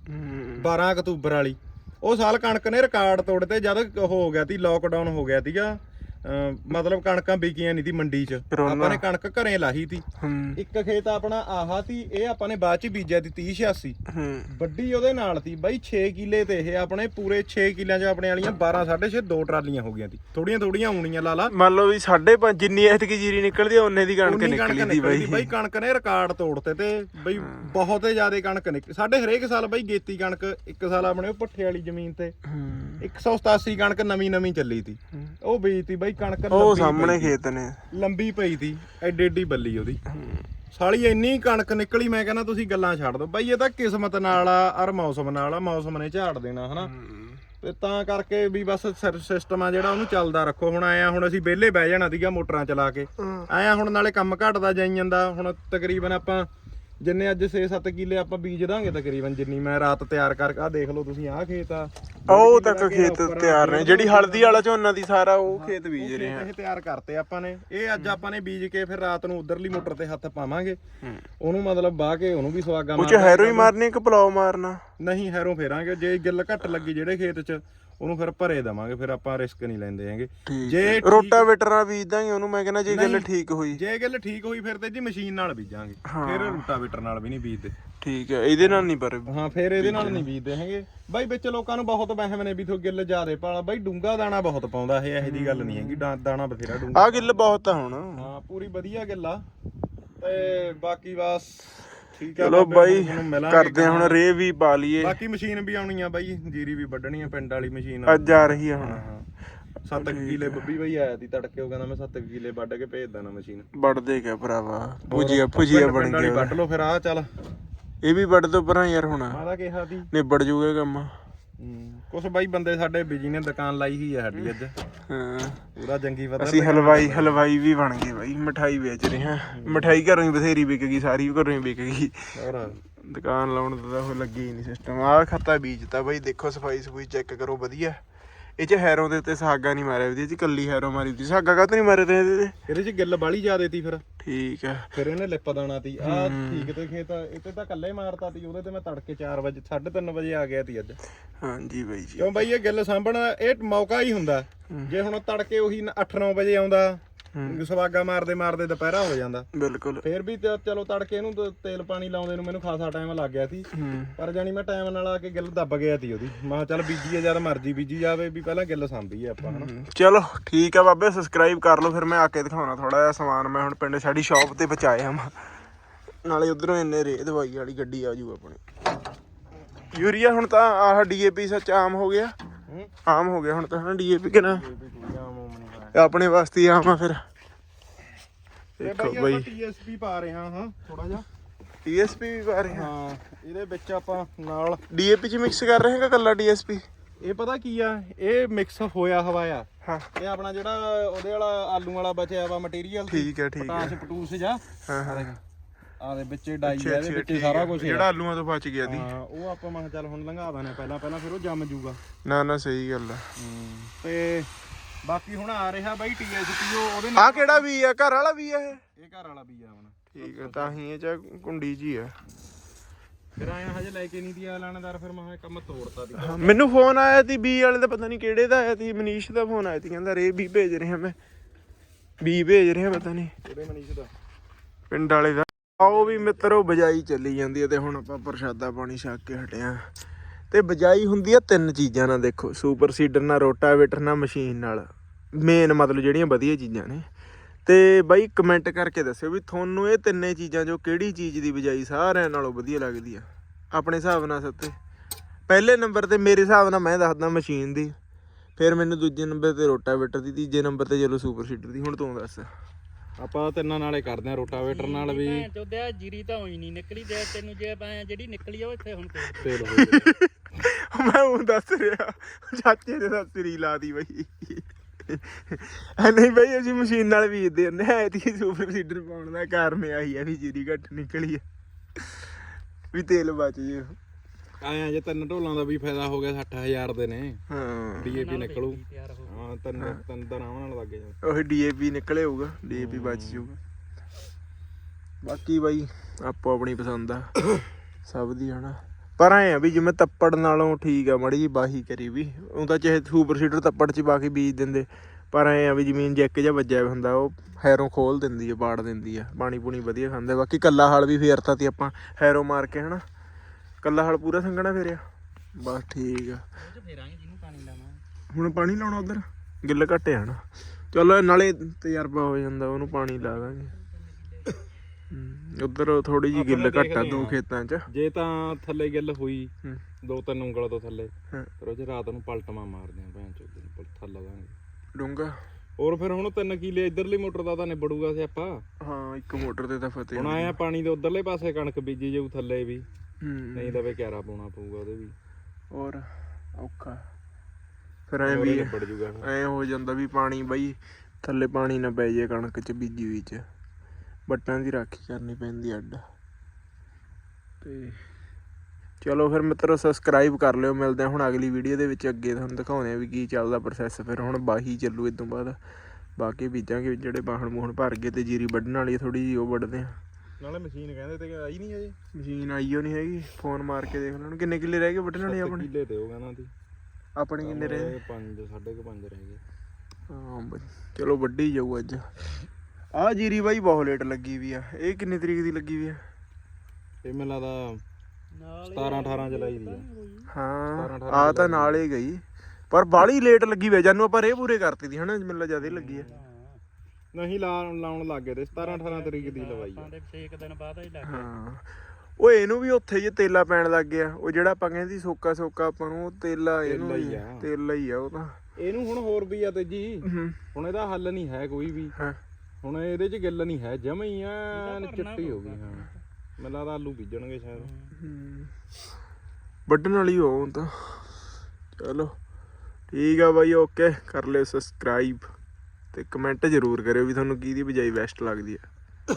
S2: 12 ਅਕਤੂਬਰ ਵਾਲੀ। ਉਹ ਸਾਲ ਕਣਕ ਨੇ ਰਿਕਾਰਡ ਤੋੜਤੇ ਜਦ ਉਹ ਹੋ ਗਿਆ ਤੀ ਲੋਕਡਾਊਨ ਹੋ ਗਿਆ ਸੀਗਾ ਮਤਲਬ ਕਣਕਾਂ ਵਿਕੀਆਂ ਨਹੀਂ ਤੀ ਮੰਡੀ 'ਚ। ਆਪਾਂ ਨੇ ਕਣਕ ਘਰੇ ਲਾਹੀ ਤੀ। ਇੱਕ ਖੇਤ ਆਪਣਾ ਆਹਾ ਤੀ ਇਹ ਆਪਾਂ ਨੇ ਬਾਅਦ ਚ ਬੀਜਿਆ ਤੀ 30 86
S1: ਹੂੰ।
S2: ਵੱਡੀ ਉਹਦੇ ਨਾਲ ਤੀ ਬਾਈ 6 ਕਿੱਲੇ ਤੇ ਇਹ ਆਪਣੇ ਪੂਰੇ 6 ਕਿੱਲਿਆਂ ਚ ਆਪਣੇ ਵਾਲੀਆਂ 12 6.5 ਦੋ ਟਰਾਲੀਆਂ ਹੋ ਗਈਆਂ ਤੀ। ਥੋੜੀਆਂ ਥੋੜੀਆਂ ਆਉਣੀਆਂ ਲਾ ਲਾ।
S1: ਮੰਨ ਲਓ ਵੀ 5.5 ਜਿੰਨੀ ਐਤਕੀ ਜੀਰੀ ਨਿਕਲਦੀ ਉਹਨੇ ਦੀ ਕਣਕ ਨਿਕਲੀ ਦੀ ਬਾਈ।
S2: ਬਾਈ ਕਣਕ ਨੇ ਰਿਕਾਰਡ ਤੋੜਤੇ ਤੇ ਬਈ ਬਹੁਤ ਜ਼ਿਆਦਾ ਕਣਕ ਨਿਕਲੀ ਸਾਡੇ ਹਰੇਕ ਸਾਲ ਬਾਈ ਗੇਤੀ ਕਣਕ ਇੱਕ ਸਾਲ ਆਪਣੇ ਉਹ ਪੱਠੇ ਵਾਲੀ ਜ਼ਮੀਨ ਤੇ।
S1: ਹੂੰ।
S2: 187 ਕਣਕ ਨਵੀਂ ਨਵੀਂ ਚੱਲੀ ਤੀ। ਉਹ ਬੀਜਤੀ ਬਾਈ ਕਣਕ
S1: ਉਹ
S2: ਲੰਬੀ
S1: ਸਾਹਮਣੇ
S2: ਪਈ।
S1: ਖੇਤ ਨੇ।
S2: ਲੰਬੀ ਪਈ ਸੀ ਐਡੀ ਐਡੀ ਬੱਲੀ ਉਹਦੀ। ਸਾਲੀ ਇੰਨੀ ਕਣਕ ਨਿਕਲੀ ਮੈਂ ਕਹਿੰਦਾ ਤੁਸੀਂ ਗੱਲਾਂ ਛੱਡ ਦਿਓ। ਬਾਈ ਇਹ ਤਾਂ ਕਿਸਮਤ ਨਾਲ ਆ ਅਰ ਮੌਸਮ ਨਾਲ ਆ ਮੌਸਮ ਨੇ ਝਾੜ ਦੇਣਾ ਹਨਾ? ਤੇ ਤਾਂ ਕਰਕੇ ਵੀ ਬਸ ਸਿਸਟਮ ਆ ਜਿਹੜਾ ਉਹਨੂੰ ਚੱਲਦਾ ਰੱਖੋ। ਹੁਣ ਆਇਆ ਹੁਣ ਅਸੀਂ ਵਿਹਲੇ ਬਹਿ ਜਾਣਾ ਸੀਗਾ ਮੋਟਰਾਂ ਚਲਾ ਕੇ। ਆਇਆ ਹੁਣ ਨਾਲੇ ਕੰਮ ਘਟਦਾ ਜਾਈ ਜਾਂਦਾ। ਹੁਣ ਤਕਰੀਬਨ ਆਪਾਂ ਜਿੰਨੇ ਅੱਜ 6-7 ਕਿੱਲੇ ਆਪਾਂ ਬੀਜ ਦਾਂਗੇ ਤਕਰੀਬਨ ਜਿੰਨੀ। ਮੈਂ ਰਾਤ ਤਿਆਰ ਕਰ ਆ ਦੇਖ ਲਓ ਤੁਸੀਂ ਆਹ ਖੇਤ ਆ।
S1: ਉਹ ਤੱਕ ਖੇਤ ਤਿਆਰ ਨੇ ਜਿਹੜੀ ਹਲਦੀ ਵਾਲਾ ਝੋਨਾ ਦੀ ਸਾਰਾ ਉਹ ਖੇਤ ਬੀਜ ਰਹੇ ਆ।
S2: ਇਹ ਤਿਆਰ ਕਰਤੇ ਆਪਾਂ ਨੇ। ਇਹ ਅੱਜ ਆਪਾਂ ਨੇ ਬੀਜ ਕੇ ਫਿਰ ਰਾਤ ਨੂੰ ਉਧਰਲੀ ਮੋਟਰ ਤੇ ਹੱਥ ਪਾਵਾਂਗੇ। ਉਹਨੂੰ ਮਤਲਬ ਬਾਹ ਕੇ ਉਹਨੂੰ ਵੀ ਸਵਾਗਾ
S1: ਉਹ ਚ ਹੈਰੋ ਹੀ ਮਾਰਨੀ ਕਿ ਪਲਾਉ ਮਾਰਨਾ?
S2: ਨਹੀਂ ਹੈਰੋਂ ਫੇਰਾਂਗੇ। ਜੇ ਗਿੱਲ ਘੱਟ ਲੱਗੀ ਜਿਹੜੇ ਖੇਤ 'ਚ ਉਹਨੂੰ ਫਿਰ ਭਰੇ ਦਵਾਂਗੇ। ਫਿਰ ਆਪਾਂ ਰਿਸਕ ਨਹੀਂ ਲੈਂਦੇ ਹੈਗੇ। ਜੇ
S1: ਰੋਟਾਵੇਟਰ ਨਾਲ ਬੀਜ ਦਾਂਗੇ ਉਹਨੂੰ ਮੈਂ ਕਹਿੰਦਾ ਜੇ ਗੱਲ ਠੀਕ ਹੋਈ।
S2: ਜੇ ਗੱਲ ਠੀਕ ਹੋਈ ਫਿਰ ਤੇ ਜੀ ਮਸ਼ੀਨ ਨਾਲ ਬੀਜਾਂਗੇ। ਫਿਰ ਰੂਟਾਵੇਟਰ ਨਾਲ ਵੀ ਨਹੀਂ ਬੀਜਦੇ।
S1: ਠੀਕ ਹੈ ਇਹਦੇ ਨਾਲ ਨਹੀਂ ਪਰ
S2: ਹਾਂ ਫਿਰ ਇਹਦੇ ਨਾਲ ਨਹੀਂ ਬੀਜਦੇ ਹੈਗੇ। ਬਾਈ ਵਿੱਚ ਲੋਕਾਂ ਨੂੰ ਬਹੁਤ ਵਹਿਮ ਨੇ ਵੀ ਥੋ ਗਿੱਲ ਜ਼ਿਆਦੇ ਪਾਲਾ। ਬਾਈ ਡੂੰਗਾ ਦਾਣਾ ਬਹੁਤ ਪਾਉਂਦਾ ਇਹ ਇਹੋ ਜੀ ਗੱਲ ਨਹੀਂ ਹੈਗੀ ਦਾਣਾ ਬਥੇਰਾ ਡੂੰਗਾ
S1: ਆ ਗਿੱਲ ਬਹੁਤ ਆ ਹੁਣ।
S2: ਹਾਂ ਪੂਰੀ ਵਧੀਆ ਗੱਲ ਆ। ਤੇ ਬਾਕੀ ਬਸ ਠੀਕ ਆ
S1: ਚਲੋ ਬਾਈ ਕਰਦੇ ਹੁਣ ਰੇ ਵੀ ਪਾ ਲਈਏ।
S2: ਬਾਕੀ ਮਸ਼ੀਨ ਵੀ ਆਉਣੀ ਆ ਬਾਈ ਜੀਰੀ ਵੀ ਵੱਢਣੀ ਆ ਪਿੰਡ ਵਾਲੀ ਮਸ਼ੀਨ
S1: ਅੱਜ ਆ ਰਹੀ ਆ ਹੁਣ।
S2: ਹਾਂ 7 ਕਿਲੇ ਬੱਬੀ ਬਾਈ ਆਇਆ ਸੀ ਤੜਕੇ ਉਹ ਕਹਿੰਦਾ ਮੈਂ 7 ਕਿਲੇ ਵੱਢ ਕੇ ਭੇਜ ਦੇਣਾ ਮਸ਼ੀਨ।
S1: ਵੱਢਦੇ ਕਿਆ ਭਰਾਵਾ? ਭੁਜੀਆ ਭੁਜੀਆ ਬਣ ਗਿਆ।
S2: ਵੱਢ ਲਓ ਫਿਰ ਆ ਚੱਲ।
S1: ਇਹ ਵੀ ਵੱਢ ਦੋ ਪਰਾਂ ਯਾਰ ਹੁਣ।
S2: ਮੈਂ ਤਾਂ ਕਿਹਾ ਸੀ।
S1: ਨਿਬੜ ਜੂਗਾ ਕੰਮ।
S2: ਕੁਛ ਬਾਈ ਬੰਦੇ ਸਾਡੇ ਬਿਜ਼ੀ ਨੇ ਦੁਕਾਨ ਲਾਈ ਹੀ ਆ ਸਾਡੀ ਅੱਜ।
S1: ਹਾਂ।
S2: ਪੂਰਾ ਜੰਗੀ ਪਤਾ
S1: ਅਸੀਂ ਹਲਵਾਈ ਹਲਵਾਈ ਵੀ ਬਣ ਗਏ ਬਾਈ ਮਠਾਈ ਵੇਚ ਰਹੇ ਹਾਂ। ਮਠਾਈ ਘਰੋਂ ਹੀ ਬਥੇਰੀ ਵਿਕ ਗਈ ਸਾਰੀ ਘਰੋਂ ਹੀ ਵਿਕ ਗਈ। ਦੁਕਾਨ ਲਾਉਣ ਦਾ ਤਾਂ ਉਹ ਲੱਗੀ ਨਹੀਂ ਸਿਸਟਮ ਆਹ ਖੱਤਾ ਬੀਜਤਾ ਬਾਈ ਦੇਖੋ ਸਫ਼ਾਈ ਸਫੂਈ ਚੈੱਕ ਕਰੋ ਵਧੀਆ। ਇਹ ਚ ਹੈਰੋ ਦੇ ਉੱਤੇ ਸਾਗਾ ਨਹੀਂ ਮਾਰਿਆ ਇਹਦੇ ਚ ਕੱਲੀ ਹੈਰੋ ਮਾਰੀ ਦੀ। ਸਾਗਾ ਕਾਹ ਨਹੀਂ ਮਾਰੇ ਤੇ ਇਹਦੇ ਤੇ?
S2: ਇਹਦੇ ਚ ਗਿੱਲ ਬਾਲੀ ਜ਼ਿਆਦੇ ਤੀ ਫਿਰ।
S1: ਠੀਕ ਹੈ
S2: ਫਿਰ ਇਹਨੇ ਲਿਪ ਦਾਣਾ ਤੀ। ਆ ਠੀਕ ਤੇ ਖੇਤ ਇੱਥੇ ਤਾਂ ਕੱਲੇ ਮਾਰਤਾ ਤੀ ਉਹਦੇ ਤੇ ਮੈਂ ਤੜਕੇ 4 ਵਜੇ 3:30 ਵਜੇ ਆ ਗਿਆ ਤੀ ਅੱਜ।
S1: ਹਾਂਜੀ ਬਾਈ ਜੀ।
S2: ਕਿਉਂ ਬਾਈ ਇਹ ਗਿੱਲ ਸਾਂਭਣਾ ਇਹ ਮੌਕਾ ਹੀ ਹੁੰਦਾ। ਜੇ ਹੁਣ ਤੜਕੇ ਉਹੀ 8-9 ਵਜੇ ਆਉਂਦਾ ਸਵਾਗਾ ਮਾਰਦੇ ਮਾਰਦੇ ਦੁਪਹਿਰਾ ਹੋ ਜਾਂਦਾ।
S1: ਬਿਲਕੁਲ।
S2: ਫੇਰ ਵੀ ਤੇ ਚਲੋ ਤੜਕੇ ਇਹਨੂੰ ਤੇ ਤੇਲ ਪਾਣੀ ਲਾਉਂਦੇ ਨੂੰ ਮੈਨੂੰ ਖਾਸਾ ਟਾਈਮ ਲੱਗ ਗਿਆ ਸੀ।
S1: ਹੂੰ।
S2: ਪਰ ਜਾਨੀ ਮੈਂ ਟਾਈਮ ਨਾਲ ਆ ਕੇ ਗਿੱਲ ਦੱਬ ਗਿਆ ਤੀ ਉਹਦੀ। ਮੈਂ ਕਿਹਾ ਚੱਲ ਬੀਜੀ ਆ ਜਦ ਮਰਜ਼ੀ ਬੀਜੀ ਜਾਵੇ ਵੀ ਪਹਿਲਾਂ ਗਿੱਲ ਸਾਂਭੀਏ ਆਪਾਂ ਹਨਾ।
S1: ਹਮ, ਚਲੋ ਠੀਕ ਆ ਬਾਬੇ ਸਬਸਕ੍ਰਾਈਬ ਕਰ ਲਓ ਫਿਰ ਮੈਂ ਆ ਕੇ ਦਿਖਾਉਣਾ ਥੋੜਾ ਜਿਹਾ ਸਮਾਨ। ਮੈਂ ਹੁਣ ਪਿੰਡ ਸਾਡੀ ਸ਼ਾਪ ਤੇ ਪਹੁੰਚਾਇਆ ਮੈਂ ਨਾਲੇ ਉਧਰੋਂ ਇੰਨੇ ਰੇ ਦਵਾਈ ਵਾਲੀ ਗੱਡੀ ਆ ਜੂ ਆਪਣੀ। ਯੂਰੀਆ ਹੁਣ ਤਾਂ ਆਹ ਡੀਏਪੀ ਸੱਚ ਆਮ ਹੋ ਗਿਆ।
S2: ਹੂੰ।
S1: ਆਮ ਹੋ ਗਿਆ ਹੁਣ ਤਾਂ ਹਨਾ ਡੀਏਪੀ ਕਿਨਾ ਆਪਣੇ ਵਾਸਤੇ ਹੀ ਆਮ ਆ ਫਿਰ ਦੇਖੋ
S2: ਬਾਈ ਟੀਐਸਪੀ ਪਾ ਰਹੇ ਹਾਂ ਹਾਂ ਥੋੜਾ ਜਿਹਾ।
S1: ਡੀਐਸਪੀ ਵੀ ਪਾ ਰਹੇ ਹਾਂ।
S2: ਹਾਂ ਇਹਦੇ ਵਿੱਚ ਆਪਾਂ ਨਾਲ
S1: ਡੀਏਪੀ ਚ ਮਿਕਸ ਕਰ ਰਹੇ ਹਾਂ ਕਿ ਕੱਲਾ ਡੀਐਸਪੀ
S2: ਇਹ ਪਤਾ ਕੀ ਆ ਇਹ ਮਿਕਸ ਹੋਇਆ ਹਵਾਇਆ।
S1: ਹਾਂ।
S2: ਇਹ ਆਪਣਾ ਜਿਹੜਾ ਉਹਦੇ ਵਾਲਾ ਆਲੂ ਵਾਲਾ ਬਚਿਆ ਵਾ ਮਟੀਰੀਅਲ
S1: ਠੀਕ ਹੈ ਠੀਕ ਹੈ
S2: ਪਟਾਸ ਜਾ
S1: ਹਾਂ ਹਾਂ।
S2: ਆ ਦੇ ਵਿੱਚ ਡਾਈ ਆ
S1: ਅੱਛਾ,
S2: ਵਿੱਚ ਸਾਰਾ। ਕੁਝ
S1: ਜਿਹੜਾ ਆਲੂਆਂ ਤੋਂ ਬਚ ਗਿਆ ਦੀ।
S2: ਹਾਂ ਉਹ ਆਪਾਂ ਮੈਂ ਚੱਲ ਹੁਣ ਲੰਘਾ ਦਾਨੇ ਪਹਿਲਾਂ ਪਹਿਲਾਂ ਫਿਰ ਉਹ ਜੰਮ ਜੂਗਾ।
S1: ਨਾ ਨਾ ਸਹੀ ਗੱਲ ਆ।
S2: ਤੇ ਬਾਕੀ ਹੁਣ ਆ ਰਿਹਾ ਬਾਈ ਟੀਐਸਪੀ ਉਹਦੇ
S1: ਆ
S2: ਨਾਲ
S1: ਕਿਹੜਾ ਵੀ ਆ? ਘਰ ਵਾਲਾ ਵੀ ਆ ਇਹ?
S2: ਇਹ ਘਰ ਵਾਲਾ ਵੀ ਆ ਹੁਣ।
S1: ਠੀਕ ਹੈ ਤਾਂ ਹੀ ਇਹ ਚ ਕੁੰਡੀ ਜੀ ਆ।
S2: ਫਿਰ ਆਇਆ ਹਜੇ ਲੈ ਕੇ ਨਹੀਂ ਦਿਆ ਲਾਣੇਦਾਰ ਫਿਰ ਮੈਂ ਕੰਮ ਤੋੜਤਾ ਦੀ।
S1: ਮੈਨੂੰ ਫੋਨ ਆਇਆ ਸੀ ਬੀ ਵਾਲੇ ਦਾ ਪਤਾ ਨਹੀਂ ਕਿਹੜੇ ਦਾ ਆਇਆ ਸੀ ਮਨੀਸ਼ ਦਾ ਫੋਨ ਆਇਆ ਸੀ ਕਹਿੰਦਾ ਰੇ ਬੀ ਭੇਜ ਰਿਹਾ ਮੈਂ। ਬੀ ਭੇਜ ਰਿਹਾ ਪਤਾ ਨਹੀਂ।
S2: ਉਹਦੇ ਮਨੀਸ਼ ਦਾ?
S1: ਪਿੰਡ ਵਾਲੇ ਦਾ। ਆਓ ਵੀ ਮਿੱਤਰੋ ਬਜਾਈ ਚੱਲੀ ਜਾਂਦੀ ਹੈ ਤੇ ਹੁਣ ਆਪਾਂ ਪ੍ਰਸ਼ਾਦਾ ਪਾਣੀ ਛਕ ਕੇ ਹਟਿਆ ਤੇ ਬਜਾਈ ਹੁੰਦੀ ਆ ਤਿੰਨ ਚੀਜ਼ਾਂ ਨਾਲ ਦੇਖੋ ਸੁਪਰ ਸੀਡਰ ਨਾਲ ਰੋਟਾਵੇਟਰ ਨਾਲ ਮਸ਼ੀਨ ਨਾਲ। ਮੇਨ ਮਤਲਬ ਜਿਹੜੀਆਂ ਵਧੀਆ ਚੀਜ਼ਾਂ ਨੇ। ਤੇ ਬਾਈ ਕਮੈਂਟ ਕਰਕੇ ਦੱਸਿਓ ਵੀ ਤੁਹਾਨੂੰ ਇਹ ਤਿੰਨੇ ਚੀਜ਼ਾਂ ਜੋ ਕਿਹੜੀ ਚੀਜ਼ ਦੀ ਬਜਾਈ ਸਾਰਿਆਂ ਨਾਲੋਂ ਵਧੀਆ ਲੱਗਦੀ ਆ? ਆਪਣੇ ਹਿਸਾਬ ਨਾਲ ਸੱਤੇ। ਪਹਿਲੇ ਨੰਬਰ ਤੇ ਮੇਰੇ ਹਿਸਾਬ ਨਾਲ ਮੈਂ ਦੱਸਦਾ ਮਸ਼ੀਨ ਦੀ। ਫਿਰ ਮੈਨੂੰ ਦੂਜੇ ਨੰਬਰ ਤੇ ਰੋਟਾਵੇਟਰ ਦੀ ਤੀਜੇ ਨੰਬਰ ਤੇ ਚਲੋ ਸੁਪਰ ਸੀਡਰ ਦੀ। ਹੁਣ ਤੂੰ ਦੱਸ।
S2: ਆਪਾਂ ਤਿੰਨਾਂ ਨਾਲੇ ਕਰਦੇ ਆ ਰੋਟਾਵੇਟਰ ਨਾਲ ਵੀ।
S3: ਚੋਦਿਆ ਜੀਰੀ ਤਾਂ ਹੋਈ ਨਹੀਂ ਨਿਕਲੀ ਤੇ ਤੈਨੂੰ ਜੇ ਜਿਹੜੀ ਨਿਕਲੀ ਆ ਉਹ ਇੱਥੇ ਹੁਣ ਤੇਲ
S2: ਹੋ
S1: ਮੈਂ ਉਹ ਦੱਸ ਰਿਹਾ ਚਾਚੇ ਨੇ ਦੱਸ ਰੀ ਲਾਦੀ ਬਈ। ਐ ਨਹੀਂ ਬਈ ਅਸੀਂ ਮਸ਼ੀਨ ਨਾਲ ਬੀਜਦੇ ਹੁੰਦੇ ਐ ਤੀ ਸੁਪਰ ਸੀਡਰ ਪਾਉਣ ਦਾ ਕਾਰਨ ਆਹੀ ਆ ਵੀ ਜੀਰੀ ਘੱਟ ਨਿਕਲੀ ਆ। ਵੀ ਤੇਲ ਬਚ ਜੇ।
S2: ਆਇਆ ਜੇ ਤਿੰਨ ਢੋਲਾਂ ਦਾ ਵੀ ਫਾਇਦਾ ਹੋ ਗਿਆ 60000 ਦੇ ਨੇ।
S1: ਹਾਂ।
S2: ਡੀਏਪੀ ਨਿਕਲੂ।
S3: ਹੋ
S2: ਤਿੰਨ ਤਿੰਨ ਦਾ ਆਰਾਮ ਨਾਲ ਲੱਗ ਜਾ
S1: ਉਹ ਡੀਏਪੀ ਨਿਕਲੇ ਹੋਊਗਾ ਡੀਏਪੀ ਬਚ ਜਾਊਗਾ। ਬਾਕੀ ਬਾਈ ਆਪੋ ਆਪਣੀ ਪਸੰਦ ਆ। ਸਭ ਦੀ ਹਨਾ। ਪਰ ਐ ਆ ਵੀ ਜਿਵੇਂ ਤੱਪੜ ਨਾਲੋਂ ਠੀਕ ਆ ਮੜੀ ਜੀ ਬਾਹੀ ਕਰੀ ਵੀ ਉਹ ਤਾਂ ਚਾਹੇ ਸੁਪਰ ਸੀਡਰ ਤੱਪੜ ਚ ਪਾ ਬੀਜ ਦਿੰਦੇ, ਪਰ ਐ ਆ ਵੀ ਜ਼ਮੀਨ ਜੈਕ ਜਿਹਾ ਵੱਜਿਆ ਹੁੰਦਾ, ਉਹ ਹੈਰੋਂ ਖੋਲ ਦਿੰਦੀ ਆ ਪਾੜ ਦਿੰਦੀ ਆ, ਪਾਣੀ ਪੂਣੀ ਵਧੀਆ ਖਾਂਦੇ ਬਾਕੀ ਕੱਲਾ ਹਲ ਵੀ ਫੇਰਤਾ ਤੇ ਆਪਾਂ ਹੈਰੋ ਮਾਰ ਕੇ, ਹਨਾ? ਕੱਲਾ ਹਲ ਪੂਰਾ ਸੰਘਣਾ ਫੇਰਿਆ। ਬਸ ਠੀਕ ਆ।
S3: ਫੇਰਾਂਗੇ ਜਿਹਨੂੰ ਪਾਣੀ ਲਾਵਾਂ
S1: ਹੁਣ ਪਾਣੀ ਲਾਉਣਾ ਉਧਰ? ਗਿੱਲ ਘੱਟੇ ਹਨਾ? ਚਲੋ ਨਾਲੇ ਤਜਰਬਾ ਹੋ ਜਾਂਦਾ, ਉਹਨੂੰ ਪਾਣੀ ਲਾ ਦਾਂਗੇ। ਉਧਰ ਥੋੜੀ ਜੀ ਗਿੱਲ
S2: ਆਪਾਂ
S1: ਘੱਟ ਆ
S2: ਦੇਖਦੇ
S1: ਦੋ
S2: ਹਾਂ।
S1: ਖੇਤਾਂ 'ਚ।
S2: ਜੇ ਤਾਂ ਥੱਲੇ ਗਿੱਲ ਹੋਈ
S1: ਹੂੰ।
S2: ਦੋ ਤਿੰਨ ਉਂਗਲਾਂ ਤੋਂ ਥੱਲੇ।
S1: ਹਾਂ।
S2: ਫਿਰ ਉਹ ਚ ਰਾਤ ਨੂੰ ਪਲਟਵਾ ਮਾਰਦੇ ਆ ਭੈਣ ਚੋਦ ਨੂੰ ਥੱਲੇ ਦਾਂਗੇ
S1: ਡੂੰਗਾ
S2: ਹੋਰ ਫਿਰ ਹੁਣ 3 ਕਿੱਲੇ ਇਧਰਲੀ ਮੋਟਰ ਦਾ ਤਾਂ ਨਿਬੜੂਗਾ ਸਿਆਪਾ।
S1: ਹਾਂ ਇੱਕ ਮੋਟਰ ਤੇ ਤਾਂ ਫਤਿਹ
S2: ਹੁਣ ਆਇਆ ਪਾਣੀ ਦੇ ਉਧਰਲੇ ਪਾਸੇ ਕਣਕ ਬੀਜੀ ਜਾਊ ਥੱਲੇ ਵੀ।
S1: ਹੂੰ।
S2: ਨਹੀਂ ਤਾਂ ਵੇ ਕਿਆਰਾ ਪਾਉਣਾ ਪਊਗਾ ਉਹਦੇ ਵੀ।
S1: ਹੋਰ ਔਖਾ। ਫਿਰ ਐ
S2: ਉਹਦੇ
S1: ਵੀ
S2: ਨਿਬੜ ਜੂਗਾ ਫਿਰ।
S1: ਐ ਹੋ ਜਾਂਦਾ ਵੀ ਪਾਣੀ ਬਈ ਥੱਲੇ ਪਾਣੀ ਨਾ ਪੈ ਜੇ ਕਣਕ ਚ ਬੀਜੀ ਚ। ਬੱਟਾਂ ਦੀ ਰਾਖੀ ਕਰਨੀ ਪੈਂਦੀ ਅੱਡ। ਤੇ ਚਲੋ ਫਿਰ ਮਿੱਤਰੋ ਸਬਸਕ੍ਰਾਈਬ ਕਰ ਲਿਓ। ਮਿਲਦੇ ਆ ਹੁਣ ਅਗਲੀ ਵੀਡੀਓ ਦੇ ਵਿੱਚ। ਅੱਗੇ ਤੁਹਾਨੂੰ ਦਿਖਾਉਂਦੇ ਆ ਵੀ ਕੀ ਚੱਲਦਾ ਪ੍ਰੋਸੈਸ ਫਿਰ ਹੁਣ ਬਾਹੀ ਚੱਲੂ ਇਸ ਤੋਂ ਬਾਅਦ। ਬਾਕੀ ਬੀਜਾਂਗੇ ਜਿਹੜੇ ਬਾਹਣ ਮੂਹਣ ਭਰ ਗਏ ਤੇ ਜੀਰੀ ਵੱਢਣ ਵਾਲੀ ਥੋੜੀ ਜਿਹੀ ਉਹ ਵੱਢਦੇ ਆ।
S2: ਨਾਲੇ ਮਸ਼ੀਨ ਕਹਿੰਦੇ ਤੇ ਆਈ ਨਹੀਂ ਅਜੇ
S1: ਮਸ਼ੀਨ ਆਈਓ ਨਹੀਂ ਹੈਗੀ। ਫੋਨ ਮਾਰ ਕੇ ਦੇਖ ਲੈਣ। ਕਿੰਨੇ ਕਿੱਲੇ ਰਹਿ ਗਏ ਵੱਢਣ ਵਾਲੇ ਆਪਣੇ?
S2: ਕਿੱਲੇ ਤੇ ਉਹ ਕਹਿੰਦਾ ਸੀ।
S1: ਆਪਣੇ ਕਿੰਨੇ ਰਹਿ ਗਏ?
S2: 5 ਸਾਢੇ ਕੁ ਪੰਜ ਰਹਿ ਗਏ।
S1: ਹਾਂ ਬਈ। ਚਲੋ ਵੱਡੀ ਜਾਊ ਅੱਜ। ਆ ਜੀਰੀ ਬਾਈ ਬਹੁਤ ਲੇਟ ਲੱਗੀ ਵੀ ਆ। ਇਹ ਕਿੰਨੀ ਤਰੀਕ ਦੀ ਲੱਗੀ ਵੀ ਆ?
S2: ਇਹ ਮੈਨੂੰ ਲੱਗਦਾ
S3: ਨਾਲ
S2: 17 18 ਚ ਲਾਈ ਦੀ ਆ
S1: ਹਾਂ
S2: 17,
S1: ਆ ਤਾਂ ਨਾਲ ਹੀ ਗਈ। ਪਰ ਬਾਲੀ ਲੇਟ ਲੱਗੀ ਵੇ ਜਾਨੂੰ ਆਪਾਂ ਰੇ ਪੂਰੇ ਕਰਤੀ ਦੀ ਹਨਾ? ਮੈਨੂੰ ਜ਼ਿਆਦਾ ਲੱਗੀ ਆ।
S2: ਨਹੀਂ ਲਾ ਲਾਉਣ ਲੱਗ ਗਏ ਤੇ 17 18 ਤਰੀਕ ਦੀ ਲਵਾਈ ਆ।
S3: ਆਪਾਂ ਦੇ 6 ਦਿਨ ਬਾਅਦ ਹੀ ਲੱਗ
S1: ਹਾਂ। ਉਹ ਇਹਨੂੰ ਵੀ ਉੱਥੇ ਜੇ ਤੇਲਾ ਪੈਣ ਲੱਗ ਗਿਆ। ਉਹ ਜਿਹੜਾ ਆਪਾਂ ਕਹਿੰਦੇ ਸੀ ਸੋਕਾ ਸੋਕਾ ਆਪਾਂ ਨੂੰ ਉਹ ਤੇਲਾ ਇਹਨੂੰ
S2: ਤੇਲਾ ਹੀ ਆ।
S1: ਤੇਲਾ ਹੀ ਆ ਉਹ ਤਾਂ।
S2: ਇਹਨੂੰ ਹੁਣ ਹੋਰ ਵੀ ਆ ਤੇ ਜੀ। ਹੁਣ ਇਹਦਾ ਹੱਲ ਨਹੀਂ ਹੈ ਕੋਈ ਵੀ।
S1: ਹਾਂ।
S2: ਹੁਣ ਇਹਦੇ 'ਚ ਗਿੱਲ ਨਹੀਂ ਹੈ ਜਮਾ ਹੀ ਚਿੱਟੀ ਹੋ ਗਈ ਹਾਂ। ਮੈਨੂੰ ਲੱਗਦਾ ਆਲੂ ਬੀਜਣਗੇ ਸ਼ਾਇਦ।
S1: ਵੱਢਣ ਵਾਲੀ ਹੋ ਹੁਣ ਤਾਂ। ਚਲੋ ਠੀਕ ਆ ਬਾਈ ਓਕੇ ਕਰ ਲਿਓ ਸਬਸਕ੍ਰਾਈਬ ਤੇ ਕਮੈਂਟ ਜ਼ਰੂਰ ਕਰਿਓ ਵੀ ਤੁਹਾਨੂੰ ਕਿਹਦੀ ਬਜਾਈ ਬੈਸਟ ਲੱਗਦੀ ਆ।